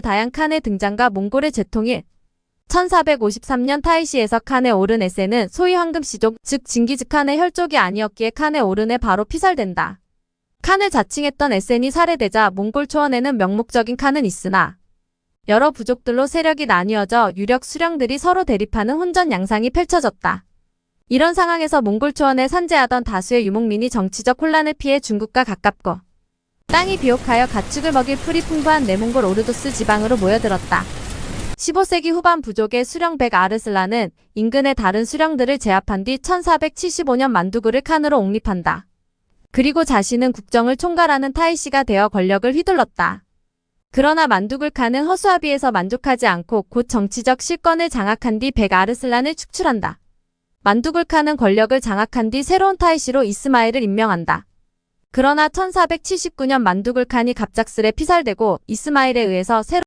다양 칸의 등장과 몽골의 재통일 1453년 타이시에서 칸에 오른 에세는 소위 황금씨족, 즉 징기즈 칸의 혈족이 아니었기에 칸에 오른에 바로 피살된다. 칸을 자칭했던 에센이 살해되자 몽골 초원에는 명목적인 칸은 있으나 여러 부족들로 세력이 나뉘어져 유력 수령들이 서로 대립하는 혼전 양상이 펼쳐졌다. 이런 상황에서 몽골 초원에 산재하던 다수의 유목민이 정치적 혼란을 피해 중국과 가깝고 땅이 비옥하여 가축을 먹일 풀이 풍부한 내몽골 오르도스 지방으로 모여들었다. 15세기 후반 부족의 수령 백 아르슬라는 인근의 다른 수령들을 제압한 뒤 1475년 만두구를 칸으로 옹립한다. 그리고 자신은 국정을 총괄하는 타이시가 되어 권력을 휘둘렀다. 그러나 만두굴 칸은 허수아비에서 만족하지 않고 곧 정치적 실권을 장악한 뒤 백 아르슬란을 축출한다. 만두굴 칸은 권력을 장악한 뒤 새로운 타이시로 이스마일을 임명한다. 그러나 1479년 만두굴 칸이 갑작스레 피살되고 이스마일에 의해서 새로